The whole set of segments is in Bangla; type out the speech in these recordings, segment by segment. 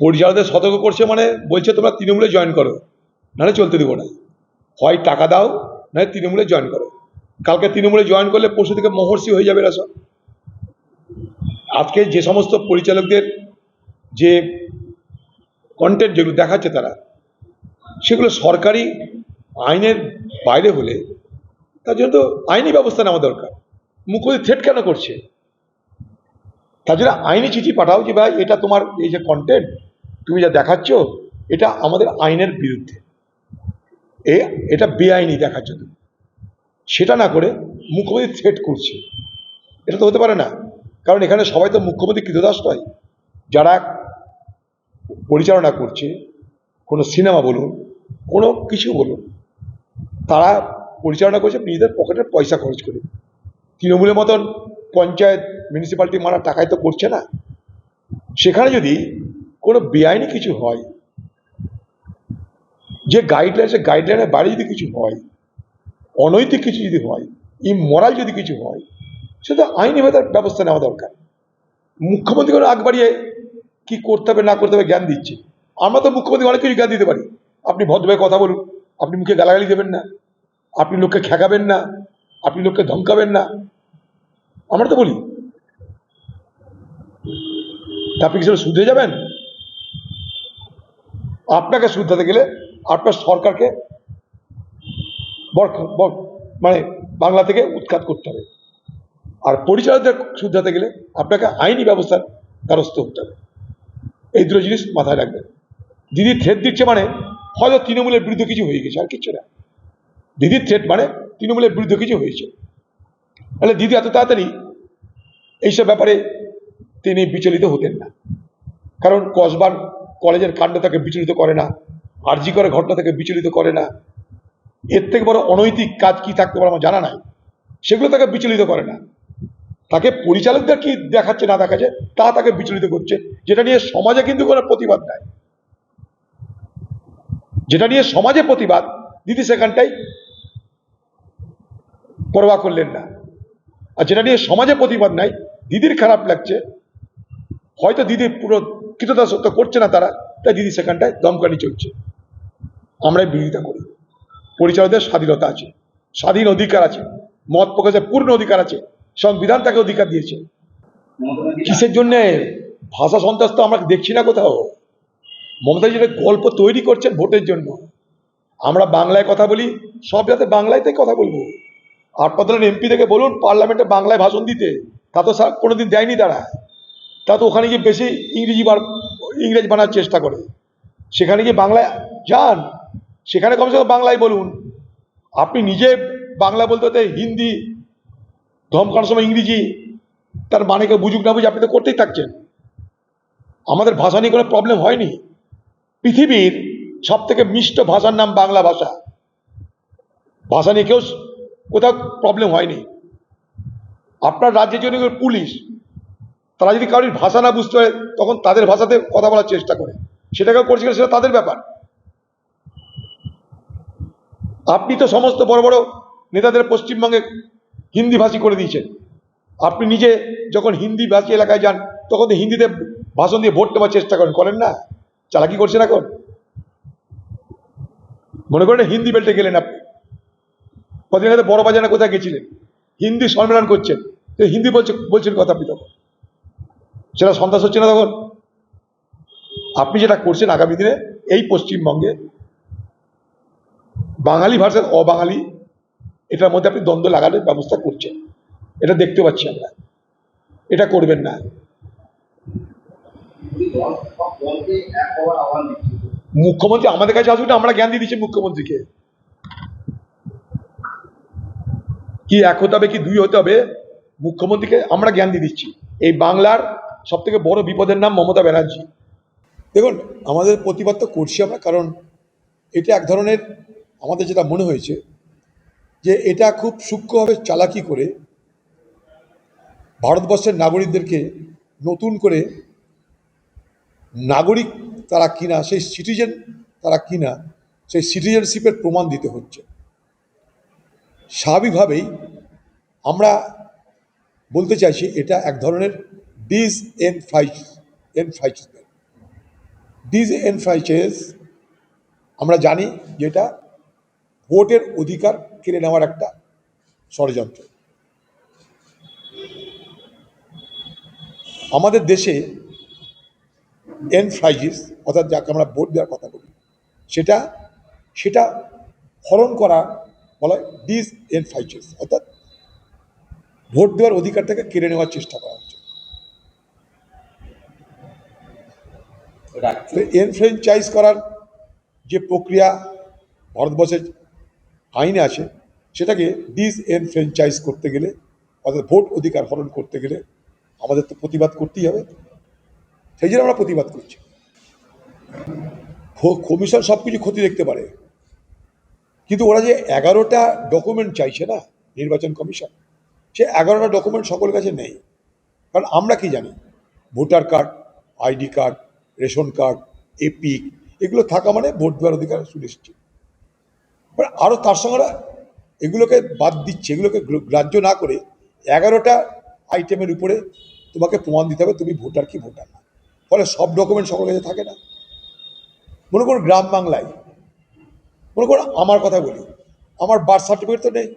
পরিচালকদের সতর্ক করছে মানে বলছে, তোমরা তৃণমূলে জয়েন করো, নাহলে চলতে দেবো না। হয় টাকা দাও, নাহলে তৃণমূলে জয়েন করো। কালকে তৃণমূলে জয়েন করলে পরশু থেকে মহর্ষি হয়ে যাবে এরা সব। আজকে যে সমস্ত পরিচালকদের যে কন্টেন্ট যেগুলো দেখাচ্ছে তারা, সেগুলো সরকারি আইনের বাইরে হলে তার জন্য তো আইনি ব্যবস্থা নেওয়া দরকার। মুখ্যমন্ত্রী থ্রেট কেন করছে? তার জন্য আইনি চিঠি পাঠাও যে, ভাই, এটা তোমার এই যে কন্টেন্ট তুমি যা দেখাচ্ছ, এটা আমাদের আইনের বিরুদ্ধে। এ, এটা বেআইনি দেখাচ্ছ তুমি সেটা না করে মুখ্যমন্ত্রী থ্রেট করছে। এটা তো হতে পারে না। কারণ এখানে সবাই তো মুখ্যমন্ত্রী কৃতদাস নয়। যারা পরিচালনা করছে, কোনো সিনেমা বলুন, কোনো কিছু বলুন, তারা পরিচালনা করছে নিজেদের পকেটের পয়সা খরচ করে। তৃণমূলের মতন পঞ্চায়েত মিউনিসিপ্যালিটি মারা টাকায় তো করছে না। সেখানে যদি কোনো বেআইনি কিছু হয়। যে গাইডলাইন সে গাইডলাইনের বাইরে যদি কিছু হয়, অনৈতিক কিছু যদি হয় ইমোরাল যদি কিছু হয় সেটা আইনিভাবে তার ব্যবস্থা নেওয়া দরকার। মুখ্যমন্ত্রী কোনো আগ বাড়িয়ে কি করতে হবে, না করতে হবে জ্ঞান দিচ্ছে। আমরা তো মুখ্যমন্ত্রী অনেক কিছু জ্ঞান দিতে পারি। আপনি ভদ্রভাবে কথা বলুন, আপনি মুখে গালাগালি দেবেন না, আপনি লোককে ঠেকাবেন না, আপনি লোককে ধমকাবেন না। আমরা তো বলি, তা আপনি কি সেটা যাবেন? আপনাকে শুধরাতে গেলে আপনার সরকারকে মানে বাংলা থেকে উৎখাত করতে হবে। আর পরিচালকদের শুধরাতে গেলে আপনাকে আইনি ব্যবস্থার দ্বারস্থ হতে হবে। এই দুটো জিনিস মাথায় রাখবেন। দিদি থ্রেট দিচ্ছে মানে হয়তো তৃণমূলের বিরুদ্ধে কিছু হয়ে গেছে, আর কিচ্ছু না। দিদির থ্রেট মানে তৃণমূলের বিরুদ্ধে কিছু হয়েছে। তাহলে দিদি এত তাড়াতাড়ি এইসব ব্যাপারে তিনি বিচলিত হতেন না। কারণ কসবার কলেজের কাণ্ড তাকে বিচলিত করে না। আরজি করে ঘটনা তাকে বিচলিত করে না। এর থেকে বড় অনৈতিক কাজ কি থাকতে পারে আমার জানা নাই। সেগুলো তাকে বিচলিত করে না। তাকে পরিচালকদের কি দেখাচ্ছে না দেখাচ্ছে, তা তাকে বিচলিত করছে। যেটা নিয়ে সমাজে কিন্তু কোনো প্রতিবাদ নাই। যেটা নিয়ে সমাজে প্রতিবাদ, দিদি সেখানটাই পরোয়া করলেন না। আর যেটা নিয়ে সমাজে প্রতিবাদ নাই, দিদির খারাপ লাগছে। হয়তো দিদি পুরো কৃতদাসত্ব করছে না তারা, তাই দিদি সেখানটায় দমকানি চলছে। আমরাই বিরোধিতা করি। পরিচালকদের স্বাধীনতা আছে, স্বাধীন অধিকার আছে, মত প্রকাশের পূর্ণ অধিকার আছে, সংবিধান তাকে অধিকার দিয়েছে। কিসের জন্য? ভাষা সন্ত্রাস তো আমরা দেখছি না কোথাও। মমতা যেটা গল্প তৈরি করছেন ভোটের জন্য। আমরা বাংলায় কথা বলি, সব যাতে বাংলাতেই কথা বলব। আপনাদের এমপি থেকে বলুন, পার্লামেন্টে বাংলায় ভাষণ দিতে। তা তো স্যার কোনোদিন দেয়নি তারা। তা তো ওখানে গিয়ে বেশি ইংরেজি বার, ইংরেজি বানার চেষ্টা করে। সেখানে গিয়ে বাংলায়, যান, সেখানে কমসে কম বাংলায় বলুন। আপনি নিজে বাংলা বলতে হতে হিন্দি, ধমকানোর সময় ইংরেজি, তার মানে কেউ বুঝুক না বুঝে আপনি তো করতেই থাকছেন। আমাদের ভাষা নিয়ে কোনো প্রবলেম হয়নি। পৃথিবীর সব থেকে মিষ্ট ভাষার নাম বাংলা ভাষা। ভাষা নিয়ে কেউ কোথাও প্রবলেম হয়নি। আপনার রাজ্যের জন্য পুলিশ তারা যদি কারোর ভাষা না বুঝতে পারে, তখন তাদের ভাষাতে কথা বলার চেষ্টা করে। সেটাকেও করছে সেটা তাদের ব্যাপার। আপনি তো সমস্ত বড় বড় নেতাদের পশ্চিমবঙ্গে হিন্দি ভাষী করে দিয়েছেন। আপনি নিজে যখন হিন্দি ভাষী এলাকায় যান, তখন তো হিন্দিতে ভাষণ দিয়ে ভোট নেওয়ার চেষ্টা করেন করেন না? চালাকি করছেন এখন? মনে করেন হিন্দি বেল্টে গেলেন আপনি। কদিন বড় বাজারে কোথায় গেছিলেন? হিন্দি সম্মেলন করছেন। হিন্দি বলছে, বলছেন কথা আপনি তখন। সেটা সন্ত্রাস হচ্ছে না তখন? আপনি যেটা করছেন আগামী দিনে এই পশ্চিমবঙ্গে, বাঙালি ভার্সেস অবাঙালি, এটার মধ্যে আপনি দ্বন্দ্ব লাগানোর ব্যবস্থা করছেন। এটা দেখতে পাচ্ছি আমরা। এটা করবেন না। মুখ্যমন্ত্রী আমাদের কাছে আসুক না, আমরা জ্ঞান দিয়ে দিচ্ছি মুখ্যমন্ত্রীকে। কি এক হতে হবে, কি দুই হতে হবে, মুখ্যমন্ত্রীকে আমরা জ্ঞান দিয়ে দিচ্ছি। এই বাংলার সব থেকে বড় বিপদের নাম মমতা ব্যানার্জি। দেখুন, আমাদের প্রতিবাদ তো করছি আমরা, কারণ এটা এক ধরনের আমাদের যেটা মনে হয়েছে যে এটা খুব সূক্ষ্মভাবে চালাকি করে ভারতবর্ষের নাগরিকদেরকে নতুন করে নাগরিক তারা কিনা, সেই সিটিজেন তারা কিনা, সেই সিটিজেনশিপের প্রমাণ দিতে হচ্ছে। স্বাভাবিকভাবেই আমরা বলতে চাইছি এটা এক ধরনের ডিস এনফ্রাইস এনফ্রাইসমেন্ট ডিসএনফ্রাইচেস আমরা জানি যেটা ভোটের অধিকার কেড়ে নেওয়ার একটা ষড়যন্ত্র। আমাদের দেশে এনফ্রাইজিস অর্থাৎ যাকে আমরা ভোট দেওয়ার কথা বলি, সেটা সেটা হরণ করা বলা হয় ডিস এনফ্রাইজিস অর্থাৎ ভোট দেওয়ার অধিকার থেকে কেড়ে নেওয়ার চেষ্টা করা। রাজ্য করার যে প্রক্রিয়া ভারতবর্ষের আইনে আছে, সেটাকে ডিস এনফ্র্যাঞ্চাইজ করতে গেলে, অর্থাৎ ভোট অধিকার হরণ করতে গেলে আমাদের তো প্রতিবাদ করতেই হবে। সেই জন্য আমরা প্রতিবাদ করছি। কমিশন সব কিছু ক্ষতি দেখতে পারে। কিন্তু ওরা যে এগারোটা ডকুমেন্ট চাইছে না, নির্বাচন কমিশন সে এগারোটা ডকুমেন্ট সকলের কাছে নেই। কারণ আমরা কি জানি? Voter card, ID card ration card, EPIC, এগুলো থাকা মানে ভোট দেওয়ার অধিকার সুনিশ্চিত। আরও তার সঙ্গে এগুলোকে বাদ দিচ্ছে, এগুলোকে গ্র- গ্রাহ্য না করে এগারোটা আইটেমের উপরে তোমাকে প্রমাণ দিতে হবে তুমি ভোটার কি ভোটার না। ফলে সব ডকুমেন্ট সকলের কাছে থাকে না। মনে করো গ্রাম বাংলায়, মনে করো আমার কথা বলি, আমার বার্থ সার্টিফিকেট তো নেই।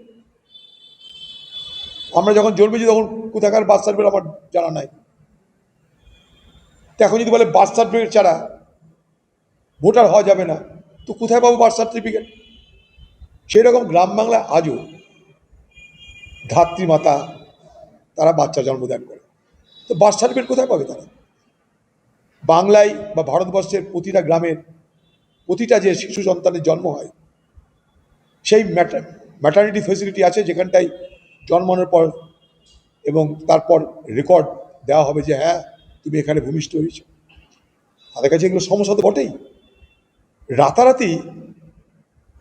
আমরা যখন জন্মেছি তখন কোথাকার বার্থ সার্টিফিকেট আমার জানা নাই। এখন যদি বলে বার্থ সার্টিফিকেট ছাড়া ভোটার হওয়া যাবে না, তো কোথায় পাবো বার্থ সার্টিফিকেট সেই রকম গ্রাম বাংলা আজও ধাত্রী মাতা তারা বাচ্চা জন্মদান করে। তো বার্থ সার্টিফিকেট কোথায় পাবে তারা? বাংলায় বা ভারতবর্ষের প্রতিটা গ্রামের প্রতিটা যে শিশু সন্তানের জন্ম হয়, সেই ম্যাটার্নিটি ফেসিলিটি আছে যেখানটায় জন্মানোর পর এবং তারপর রেকর্ড দেওয়া হবে যে হ্যাঁ তুমি এখানে ভূমিষ্ঠ হয়েছো। তাদের কাছে এগুলো সমস্যা তো বটেই। রাতারাতি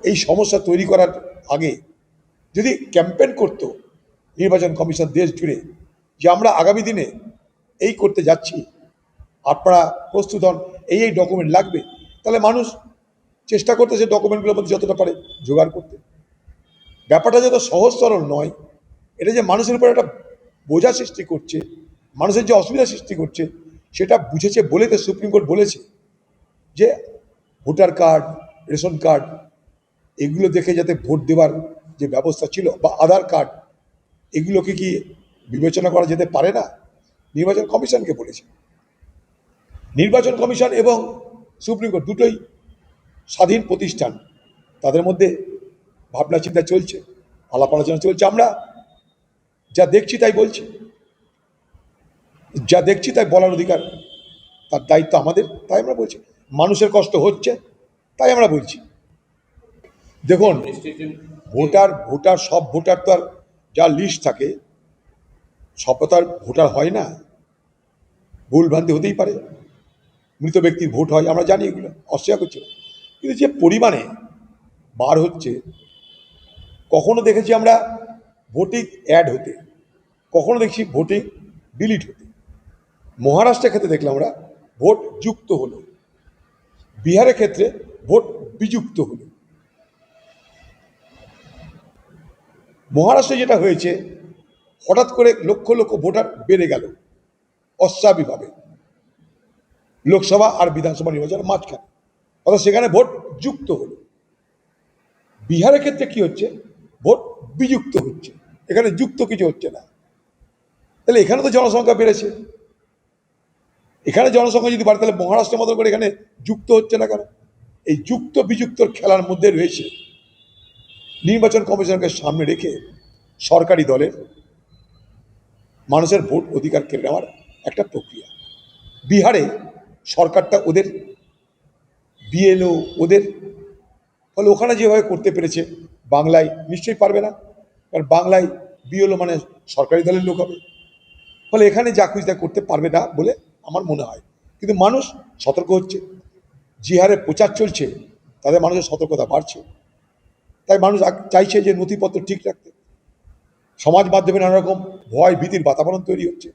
এই সমস্যা তৈরি করার আগে যদি ক্যাম্পেন করতো নির্বাচন কমিশন দেশ জুড়ে যে আমরা আগামী দিনে এই করতে যাচ্ছি, আপনারা প্রস্তুত হন, এই এই ডকুমেন্ট লাগবে, তাহলে মানুষ চেষ্টা করতে সে ডকুমেন্টগুলোর মধ্যে যতটা পারে জোগাড় করতে। ব্যাপারটা যত সহজ সরল নয়, এটা যে মানুষের উপর একটা বোঝা সৃষ্টি করছে মানুষের যে অসুবিধা সৃষ্টি করছে, সেটা বুঝেছে বলে তো সুপ্রিম কোর্ট বলেছে যে ভোটার কার্ড, রেশন কার্ড, এগুলো দেখে যাতে ভোট দেওয়ার যে ব্যবস্থা ছিল বা আধার কার্ড, এগুলোকে কি বিবেচনা করা যেতে পারে না? নির্বাচন কমিশনকে বলেছে। নির্বাচন কমিশন এবং সুপ্রিম কোর্ট দুটোই স্বাধীন প্রতিষ্ঠান। তাদের মধ্যে ভাবনা চিন্তা চলছে আলাপ আলোচনা চলছে। আমরা যা দেখছি তাই বলছি। যা দেখছি তাই বলার অধিকার। তার দায়িত্ব আমাদের, তাই আমরা বলছি। মানুষের কষ্ট হচ্ছে, তাই আমরা বলছি। দেখুন, ভোটার ভোটার, সব ভোটার তো আর যা লিস্ট থাকে, সব তো আর ভোটার হয় না। ভুল ভ্রান্তি হতেই পারে। মৃত ব্যক্তির ভোট হয়, আমরা জানি এগুলো, অস্বীকার করছি। কিন্তু যে পরিমাণে বার হচ্ছে, কখনো দেখেছি আমরা ভোটিং অ্যাড হতে, কখনো দেখছি ভোটিং ডিলিট হতে। মহারাষ্ট্রের ক্ষেত্রে দেখলাম আমরা, ভোট যুক্ত হলো। বিহারের ক্ষেত্রে ভোট বিযুক্ত হলো। মহারাষ্ট্রে যেটা হয়েছে, হঠাৎ করে লক্ষ লক্ষ ভোটার বেড়ে গেল, অস্বাভাবিকভাবে। লোকসভা আর বিধানসভা নির্বাচনের মাঝখানে। অর্থাৎ সেখানে ভোট যুক্ত হলো। বিহারের ক্ষেত্রে কি হচ্ছে? ভোট বিযুক্ত হচ্ছে। এখানে যুক্ত কিছু হচ্ছে না। তাহলে এখানে তো জনসংখ্যা বেড়েছে। এখানে জনসংখ্যা যদি বাড়ে, তাহলে মহারাষ্ট্রের মতো করে এখানে যুক্ত হচ্ছে না কেন? এই যুক্ত বিযুক্তর খেলার মধ্যে রয়েছে। নির্বাচন কমিশনকে সামনে রেখে সরকারি দলের মানুষের ভোট অধিকার কেড়ে নেওয়ার একটা প্রক্রিয়া। বিহারে সরকারটা ওদের, বিএলও ওদের, ফলে ওখানে যেভাবে করতে পেরেছে, বাংলায় নিশ্চয়ই পারবে না। কারণ বাংলায় বিএলও মানে সরকারি দলের লোক হবে। ফলে এখানে যা খুঁজে করতে পারবে না বলে আমার মনে হয়। কিন্তু মানুষ সতর্ক হচ্ছে। যে হারে প্রচার চলছে তাদের মানুষের সতর্কতা বাড়ছে। তাই মানুষ চাইছে যে নথিপত্র ঠিক রাখতে। সমাজ মাধ্যমে নানা রকম ভয়, ভীতির বাতাবরণ তৈরি হচ্ছে।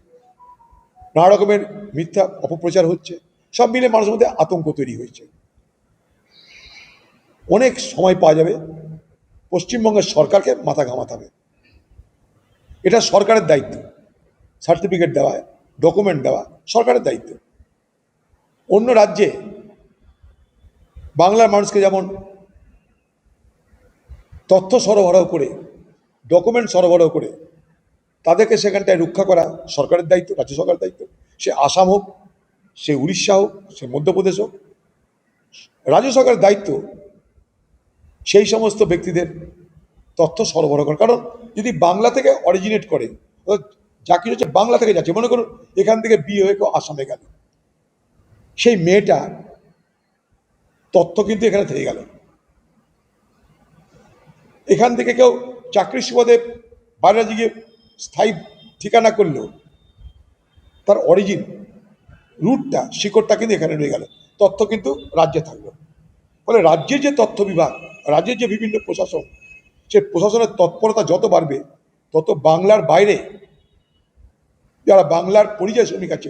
নানা রকমের মিথ্যা অপপ্রচার হচ্ছে। সব মিলে মানুষের মধ্যে আতঙ্ক তৈরি হয়েছে। অনেক সময় পাওয়া যাবে, পশ্চিমবঙ্গের সরকারকে মাথা ঘামাতে হবে। এটা সরকারের দায়িত্ব। সার্টিফিকেট দেওয়া, ডকুমেন্ট দেওয়া সরকারের দায়িত্ব। অন্য রাজ্যে বাংলার মানুষকে যেমন তথ্য সরবরাহ করে, ডকুমেন্ট সরবরাহ করে, তাদেরকে সেখানটায় রক্ষা করা সরকারের দায়িত্ব, রাজ্য সরকারের দায়িত্ব। সে আসাম হোক, সে উড়িষ্যা হোক, সে মধ্যপ্রদেশ হোক, রাজ্য সরকারের দায়িত্ব সেই সমস্ত ব্যক্তিদের তথ্য সরবরাহ করা। কারণ যদি বাংলা থেকে অরিজিনেট করে কিছু হচ্ছে বাংলা থেকে যাচ্ছে। মনে করুন, এখান থেকে বিয়ে হয়ে কেউ আসামে গেল। সেই মেয়েটা তথ্য কিন্তু এখানে থেকে গেল। এখান থেকে কেউ চাকরির সুবাদে বাইরে গিয়ে স্থায়ী ঠিকানা করলেও তার অরিজিন রুটটা শিকড়টা কিন্তু এখানে রয়ে গেল। তথ্য কিন্তু রাজ্যে থাকল। ফলে রাজ্যের যে তথ্য বিভাগ, রাজ্যের যে বিভিন্ন প্রশাসন, সে প্রশাসনের তৎপরতা যত বাড়বে, তত বাংলার বাইরে যারা বাংলার পরিযায়ী শ্রমিক আছে,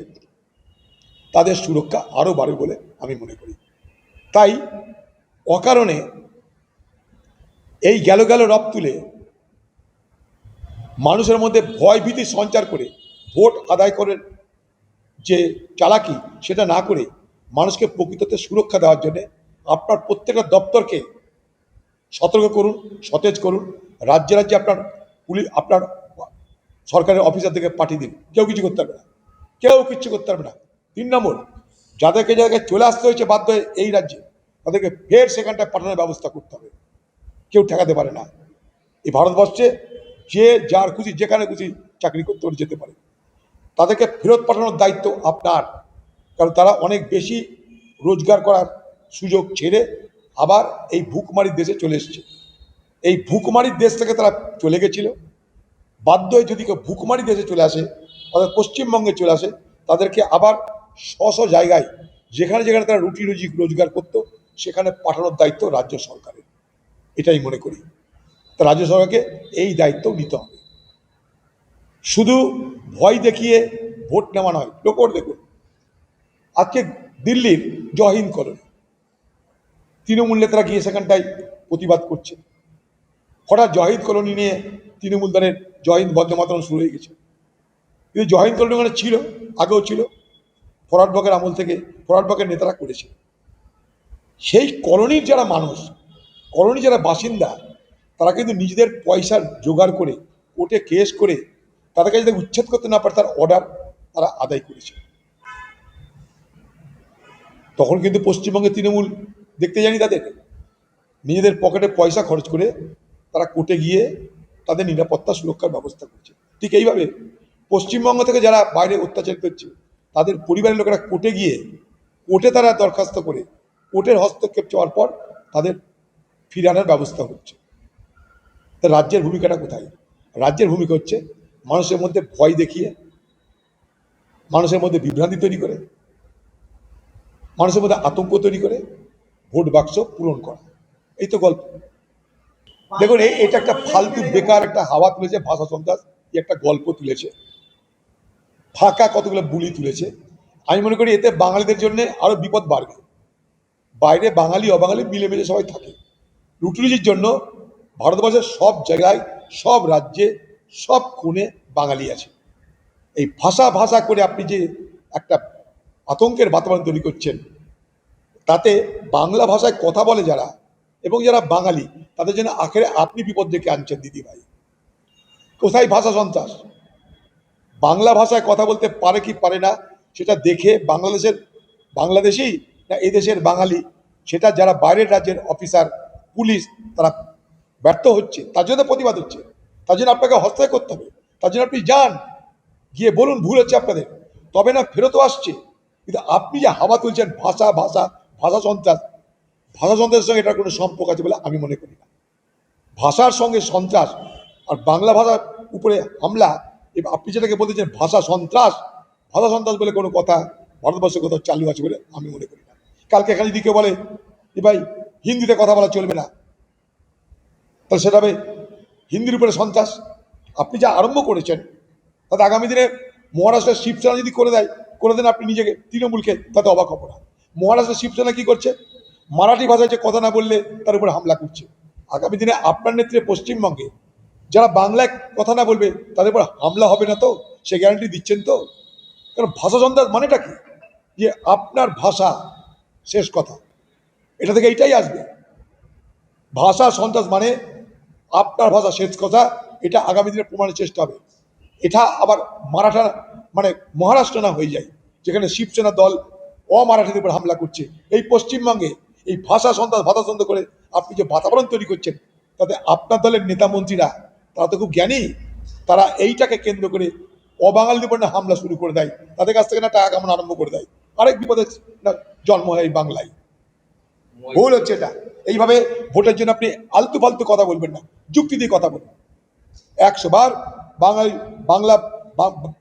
তাদের সুরক্ষা আরও বাড়বে বলে আমি মনে করি। তাই অকারণে এই গেল গেল রব তুলে মানুষের মধ্যে ভয় ভীতি সঞ্চার করে ভোট আদায় করেন যে চালাকি সেটা না করে মানুষকে প্রকৃততে সুরক্ষা দেওয়ার জন্যে আপনার প্রত্যেকটা দপ্তরকে সতর্ক করুন, সতেজ করুন। রাজ্যে রাজ্যে আপনার পুলিশ, আপনার সরকারের অফিসার থেকে পাঠিয়ে দিন। কেউ কিছু করতে পারবে না। কেউ কিচ্ছু করতে পারবে না। তিন নম্বর, যাদেরকে যাদেরকে চলে আসতে হয়েছে বাধ্য হয়ে এই রাজ্যে, তাদেরকে ফের সেখানটায় পাঠানোর ব্যবস্থা করতে হবে। কেউ ঠেকাতে পারে না। এই ভারতবর্ষে যে যার খুশি, যেখানে খুশি চাকরি করতে পারে যেতে পারে। তাদেরকে ফেরত পাঠানোর দায়িত্ব আপনার, কারণ তারা অনেক বেশি রোজগার করার সুযোগ ছেড়ে আবার এই ভুকমারির দেশে চলে এসছে। এই ভুকমারির দেশ থেকে তারা চলে গেছিল। বাধ্য হয়ে যদি কেউ ভুকমারি দেশে চলে আসে, অর্থাৎ পশ্চিমবঙ্গে চলে আসে, তাদেরকে আবার স্ব স্ব জায়গায়, যেখানে যেখানে তারা রুটি রুজি রোজগার করতো, সেখানে পাঠানোর দায়িত্ব রাজ্য সরকারের। এটাই মনে করি। তা রাজ্য সরকারকে এই দায়িত্ব নিতে হবে। শুধু ভয় দেখিয়ে ভোট নেওয়া নয় লোকর দেখুন। আজকে দিল্লির জহিন্দ কলোনি। তৃণমূল নেতারা গিয়ে সেখানটায় প্রতিবাদ করছে। হঠাৎ জহিদ কলোনি নিয়ে তৃণমূল দলের জহিন্দ বন্দে শুরু হয়ে গেছে। কিন্তু কলোনি ওখানে ছিল, আগেও ছিল ফরওয়ার্ড ব্লকের আমল থেকে ফরওয়ার্ড ব্লকের নেতারা করেছে। সেই কলোনির যারা মানুষ কলোনি যারা বাসিন্দা, তারা কিন্তু নিজেদের পয়সা জোগাড় করে, কোর্টে কেস করে তাদেরকে যদি উচ্ছেদ করতে না পারে, তার অর্ডার তারা আদায় করেছে। তখন কিন্তু পশ্চিমবঙ্গে তৃণমূল দেখতে জানি তাদের। নিজেদের পকেটে পয়সা খরচ করে তারা কোর্টে গিয়ে তাদের নিরাপত্তা সুরক্ষার ব্যবস্থা করছে। ঠিক এইভাবে পশ্চিমবঙ্গ থেকে যারা বাইরে অত্যাচার করছে, তাদের পরিবারের লোকেরা কোর্টে গিয়ে, কোর্টে তারা দরখাস্ত করে, কোর্টের হস্তক্ষেপ চাওয়ার পর তাদের ফিরে ব্যবস্থা হচ্ছে। তা রাজ্যের ভূমিকাটা কোথায়? রাজ্যের ভূমিকা হচ্ছে মানুষের মধ্যে ভয় দেখিয়ে, মানুষের মধ্যে বিভ্রান্তি তৈরি করে, মানুষের মধ্যে আতঙ্ক তৈরি করে, ভোট বাক্স পূরণ করা। এই তো গল্প। দেখুন এটা একটা ফালতু বেকার একটা হাওয়া তুলেছে ভাষা সন্ত্রাস একটা গল্প তুলেছে। ফাঁকা কতগুলো বুলি তুলেছে। আমি মনে করি এতে বাঙালিদের জন্য আরও বিপদ বাড়বে। বাইরে বাঙালি, অবাঙালি মিলেমিশে সবাই থাকে। রুটিরুজির জন্য ভারতবর্ষের সব জায়গায়, সব রাজ্যে, সব কোণে বাঙালি আছে। এই ভাষা ভাষা করে আপনি যে একটা আতঙ্কের বাতাবরণ তৈরি করছেন, তাতে বাংলা ভাষায় কথা বলে যারা এবং যারা বাঙালি, তাদের জন্য আখেরে আপনি বিপদ ডেকে আনছেন, দিদি ভাই। কোথায় ভাষা সন্ত্রাস? বাংলা ভাষায় কথা বলতে পারে কি পারে না, সেটা দেখে বাংলাদেশের বাংলাদেশি না এদেশের বাঙালি, সেটা যারা বাইরের রাজ্যের অফিসার, পুলিশ, তারা ব্যর্থ হচ্ছে, তার জন্য প্রতিবাদ হচ্ছে। তার জন্য আপনাকে হস্তক্ষেপ করতে হবে। তার জন্য আপনি যান, গিয়ে বলুন, ভুল হচ্ছে আপনাদের। তবে না, ফেরতও আসছে। কিন্তু আপনি যে হাওয়া তুলছেন, ভাষা ভাষা ভাষা সন্ত্রাস ভাষা সন্ত্রাসের সঙ্গে এটার কোনো সম্পর্ক আছে বলে আমি মনে করি না। ভাষার সঙ্গে সন্ত্রাস আর বাংলা ভাষার উপরে হামলা এবং আপনি যেটাকে বলতেছেন ভাষা সন্ত্রাস ভাষা সন্ত্রাস বলে কোনো কথা ভারতবর্ষের কোথাও চালু আছে বলে আমি মনে করি না। কালকে এখানে যদি কেউ বলে যে ভাই, হিন্দিতে কথা বলা চলবে না। তাহলে সেটা হবে হিন্দির উপরে সন্ত্রাস। আপনি যা আরম্ভ করেছেন, তাতে আগামী দিনে মহারাষ্ট্রের শিবসেনা যদি করে দেয়, করে দেন আপনি নিজেকে, তৃণমূলকে, তাতে অবাক হব না। মহারাষ্ট্রের শিবসেনা কি করছে? মারাঠি ভাষায় যে কথা না বললে তার উপরে হামলা করছে। আগামী দিনে আপনার নেতৃত্বে পশ্চিমবঙ্গে যারা বাংলায় কথা না বলবে, তাদের উপর হামলা হবে না তো? সে গ্যারান্টি দিচ্ছেন তো? কারণ ভাষা সন্ত্রাস মানেটা কি? যে আপনার ভাষা শেষ কথা। এটা থেকে এইটাই আসবে। ভাষা সন্ত্রাস মানে আপনার ভাষা শেষ কথা, এটা আগামী দিনে প্রমাণের চেষ্টা হবে। এটা আবার মারাঠা মানে মহারাষ্ট্র না হয়ে যায়, যেখানে শিবসেনা দল অমারাঠিদের উপর হামলা করছে। এই পশ্চিমবঙ্গে এই ভাষা সন্ত্রাস ভাষা সন্ত্রাস করে আপনি যে বাতাবরণ তৈরি করছেন, তাতে আপনার দলের নেতা মন্ত্রীরা, তারা তো খুব জ্ঞানী, তারা এইটাকে কেন্দ্র করে অবাঙালিদের উপর হামলা শুরু করে দেয়, তাদের কাছ থেকে না টাকা কামানো আরম্ভ করে দেয়। আরেক বিপদের জন্ম হয় এই বাংলায়। ভুল হচ্ছে এটা। এইভাবে ভোটের জন্য আপনি আলতু ফালতু কথা বলবেন না, যুক্তি দিয়ে কথা বলবেন। একশো বার বাঙালি, বাংলা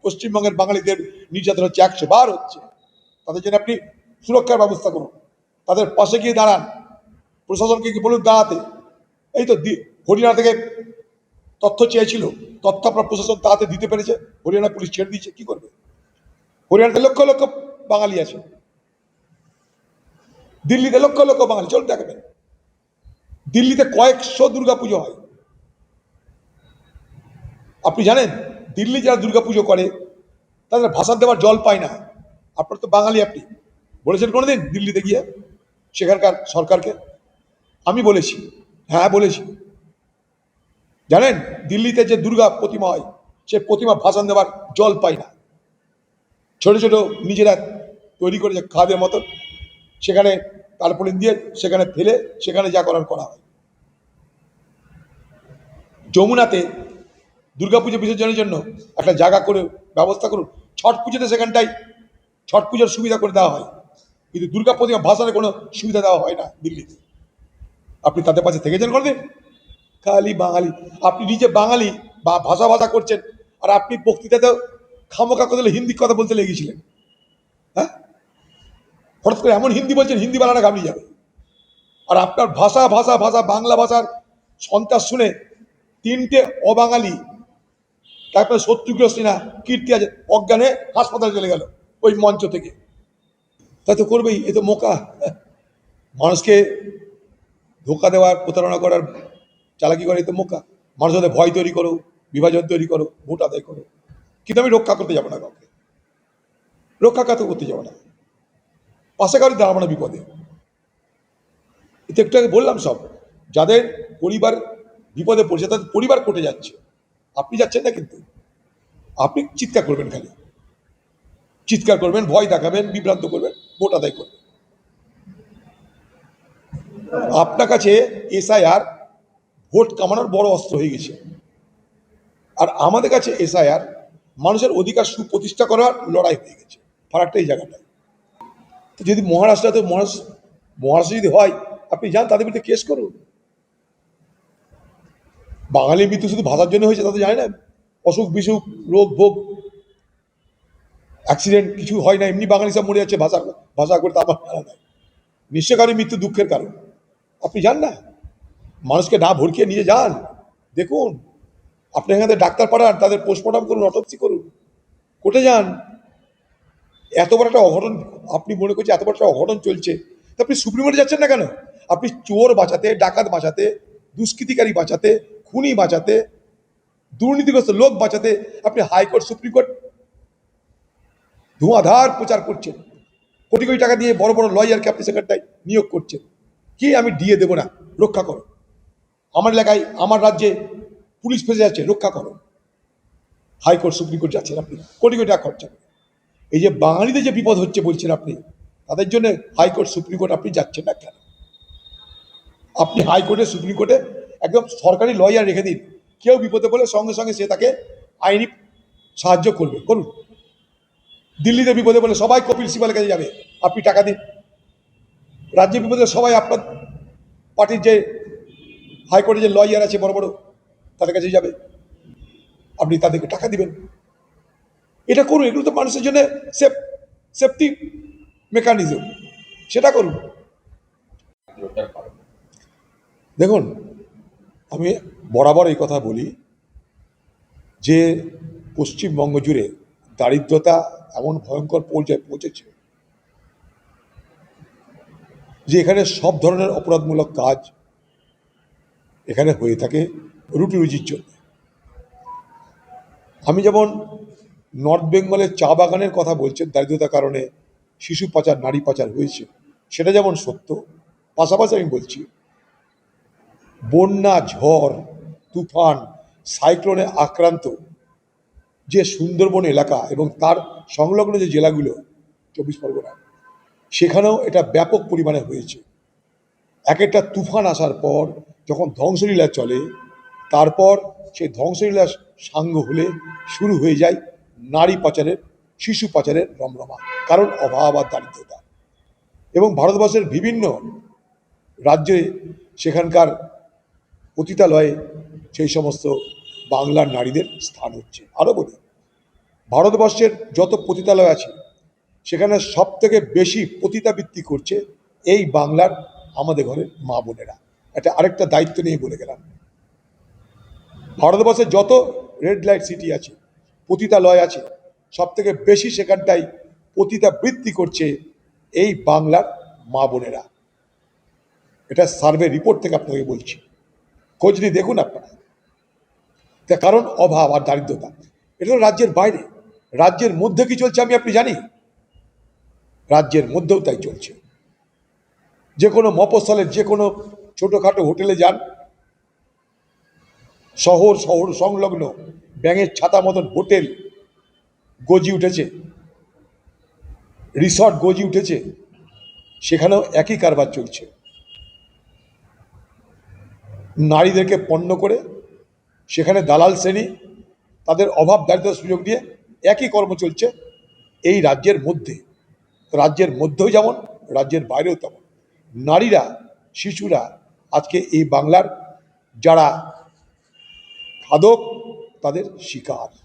পশ্চিমবঙ্গের বাঙালিদের নির্যাতন হচ্ছে একশো বার হচ্ছে। তাদের জন্য আপনি সুরক্ষার ব্যবস্থা করুন। তাদের পাশে গিয়ে দাঁড়ান। প্রশাসনকে কি বলুন দাঁড়াতে। এই তো হরিয়ানা থেকে তথ্য চেয়েছিল। তথ্য আপনার প্রশাসন তাড়াতে দিতে পেরেছে। হরিয়ানা পুলিশ ছেড়ে দিয়েছে। কি করবে? হরিয়ানাতে লক্ষ লক্ষ বাঙালি আছে। দিল্লিতে লক্ষ লক্ষ বাঙালি। চলুন দেখবেন দিল্লিতে কয়েকশো দুর্গা পুজো হয়। আপনি জানেন, দিল্লি যারা দুর্গা পুজো করে, তাদের ভাষা দেওয়ার জল পায় না। আপনার তো বাঙালি আপনি। বলেছেন কোনোদিন দিল্লিতে গিয়ে? সেখানকার সরকারকে। আমি বলেছি হ্যাঁ বলেছি। জানেন, দিল্লিতে যে দুর্গা প্রতিমা হয়, সে প্রতিমা ভাষণ দেওয়ার জল পায় না। ছোট ছোট নিজেরা তৈরি করেছে খাদের মতো। সেখানে তারপলিন দিয়ে সেখানে ফেলে, সেখানে যা করার করা হয়। যমুনাতে দুর্গাপুজো বিসর্জনের জন্য একটা জায়গা করে ব্যবস্থা করুন। ছট পুজোতে সেখানটাই ছট পুজোর সুবিধা করে দেওয়া হয়। কিন্তু দুর্গা প্রতিমা ভাষণে কোনো সুবিধা দেওয়া হয় না দিল্লিতে। আপনি তাদের পাশে থেকেছেন কোনোদিন খালি বাঙালি। আপনি নিজে বাঙালি বা ভাষা ভাষা করছেন, আর আপনি বক্তৃতাতেও খামোকা কথা হিন্দি কথা বলতে লেগেছিলেন। হ্যাঁ? হঠাৎ করে এমন হিন্দি বলছেন, হিন্দি বাংলাটা ঘাবড়িয়ে যাবে। আর আপনার ভাষা ভাষা ভাষা, বাংলা ভাষার সন্ত্রাস শুনে তিনটে অবাঙালি, তারপরে শত্রুগ্রস্ত না, কীর্তি আছে, অজ্ঞানে হাসপাতালে চলে গেল ওই মঞ্চ থেকে। তাই তো করবেই, এ তো মোকা। মানুষকে ধোকা দেওয়ার, প্রতারণা করার, চালাকি করে এ তো মোকা। মানুষের ভয় তৈরি করো, বিভাজন তৈরি করো, ভোট আদায় করো। কিন্তু আমি রক্ষা করতে যাব না কাউকে। রক্ষা কাকে করতে যাব না? পাশে কারও দাঁড়াবো না বিপদে। এতে একটু আগে বললাম সব। যাদের পরিবার বিপদে পড়ছে, তাদের পরিবার কোটে যাচ্ছে। আপনি যাচ্ছেন না কিন্তু। আপনি চিৎকার করবেন খালি। চিৎকার করবেন, ভয় দেখাবেন, বিভ্রান্ত করবেন। ভোট আদায় করবেন আপনার কাছে এসআইআর ভোট কামানোর বড় অস্ত্র হয়ে গেছে। আর আমাদের কাছে এসআইআর মানুষের অধিকার সুপ্রতিষ্ঠা করার লড়াই হয়ে গেছে ফারাকটা এই জায়গাটায়। তো যদি মহারাষ্ট্রতে মহারাষ্ট্র মহারাষ্ট্র যদি হয়, আপনি যান, তাদের বিরুদ্ধে কেস করুন। বাঙালি মৃত্যু শুধু ভাষার জন্য হয়েছে তাদের জানে না। অসুখ, বিসুখ, রোগ, ভোগ অ্যাক্সিডেন্ট কিছু হয় না, এমনি বাঙালি সব মরে যাচ্ছে ভাষা ভাষা করতে তা আমার জানা নাই নিশ্চয় মৃত্যু দুঃখের কারণ। আপনি যান না। মানুষকে না ভরকিয়ে নিয়ে যান। দেখুন, আপনি এখানে ডাক্তার পাঠান, তাদের পোস্টমর্টম করুন অটপসি করুন। কোর্টে যান। এত বড় একটা অঘটন, আপনি মনে করছেন এত বড় একটা অঘটন চলছে। তা আপনি সুপ্রিম কোর্টে যাচ্ছেন না কেন? আপনি চোর বাঁচাতে, ডাকাত বাঁচাতে, দুষ্কৃতিকারী বাঁচাতে, খুনি বাঁচাতে, দুর্নীতিগ্রস্ত লোক বাঁচাতে আপনি হাইকোর্ট সুপ্রিম কোর্ট ধোঁয়াধার প্রচার করছেন। কোটি কোটি টাকা দিয়ে বড় বড় লয়ারকে আপনি সেখানটায় নিয়োগ করছেন? কি আমি দিয়ে দেবো না? রক্ষা করো। আমার এলাকায়, আমার রাজ্যে পুলিশ ফেসে যাচ্ছে, রক্ষা করো। হাইকোর্ট সুপ্রিম কোর্ট যাচ্ছেন আপনি। কোটি কোটি টাকা খরচা। এই যে বাঙালিদের যে বিপদ হচ্ছে বলছেন আপনি, তাদের জন্য হাইকোর্ট সুপ্রিম কোর্ট আপনি যাচ্ছেন না কেন? আপনি হাইকোর্টে সুপ্রিম কোর্টে একদম সরকারি লয়ার রেখে দিন। কেউ বিপদে পড়লে সঙ্গে সঙ্গে সে তাকে আইনি সাহায্য করবে। করুন। দিল্লিতে বিপদে বলে সবাই কপিল সিবালের কাছে যাবে। আপনি টাকা দিন। রাজ্যে বিপদে সবাই আপনার পার্টির যে হাইকোর্টে যে লয়ার আছে, বড় বড়, তাদের কাছে যাবে। আপনি তাদেরকে টাকা দিবেন। এটা করুন। এগুলো তো মানুষের জন্য সেফ সেফটি মেকানিজম সেটা করুন। দেখুন, আমি বরাবর এই কথা বলি যে পশ্চিমবঙ্গ জুড়ে দারিদ্রতা এমন ভয়ঙ্কর পর্যায়ে পৌঁছেছে যে এখানে সব ধরনের অপরাধমূলক কাজ এখানে হয়ে থাকে রুটি রুজির জন্য। আমি যেমন নর্থ বেঙ্গলের চা বাগানের কথা বলছেন, দারিদ্রতার কারণে শিশু পাচার, নারী পাচার হয়েছে, সেটা যেমন সত্য, পাশাপাশি আমি বলছি, বন্যা, ঝড়, তুফান, সাইক্লোনে আক্রান্ত যে সুন্দরবন এলাকা এবং তার সংলগ্ন যে জেলাগুলো, চব্বিশ পরগনা, সেখানেও এটা ব্যাপক পরিমাণে হয়েছে। এক একটা তুফান আসার পর যখন ধ্বংসলীলা চলে, তারপর সেই ধ্বংসলীলা সাঙ্গ হলে শুরু হয়ে যায় নারী পাচারের, শিশু পাচারের রমরমা, কারণ অভাব আর দারিদ্রতা। এবং ভারতবর্ষের বিভিন্ন রাজ্যে সেখানকার পতিতালয়ে সেই সমস্ত বাংলার নারীদের স্থান হচ্ছে। আরও বলি, ভারতবর্ষের যত পতিতালয় আছে, সেখানে সব থেকে বেশি পতিতাবৃত্তি করছে এই বাংলার আমাদের ঘরের মা বোনেরা। এটা আরেকটা দায়িত্ব নিয়ে বলে গেলাম। ভারতবর্ষের যত রেড লাইট সিটি আছে, পতিতালয় আছে সব থেকে বেশি সেখানটাই পতিতাবৃত্তি করছে এই বাংলার মা বোনেরা। এটা সার্ভে রিপোর্ট থেকে আপনাকে বলছি। খোঁজ দেখুন আপনারা। তার কারণ অভাব আর দারিদ্রতা। এটা তো রাজ্যের বাইরে। রাজ্যের মধ্যে কি চলছে আমি আপনি জানি? রাজ্যের মধ্যেও তাই চলছে। যে কোনো মফস্বলের যে কোনো ছোটোখাটো হোটেলে যান। শহর শহর সংলগ্ন ব্যাঙের ছাতা মতন হোটেল গজি উঠেছে। রিসর্ট গজি উঠেছে। সেখানেও একই কারবার চলছে। নারীদেরকে পণ্য করে সেখানে দালাল শ্রেণি, তাদের অভাব দারিদ্রের সুযোগ দিয়ে একই কর্ম চলছে এই রাজ্যের মধ্যে। রাজ্যের মধ্যেও যেমন, রাজ্যের বাইরেও তেমন। নারীরা, শিশুরা আজকে এই বাংলার যারা খাদক তাদের শিকার।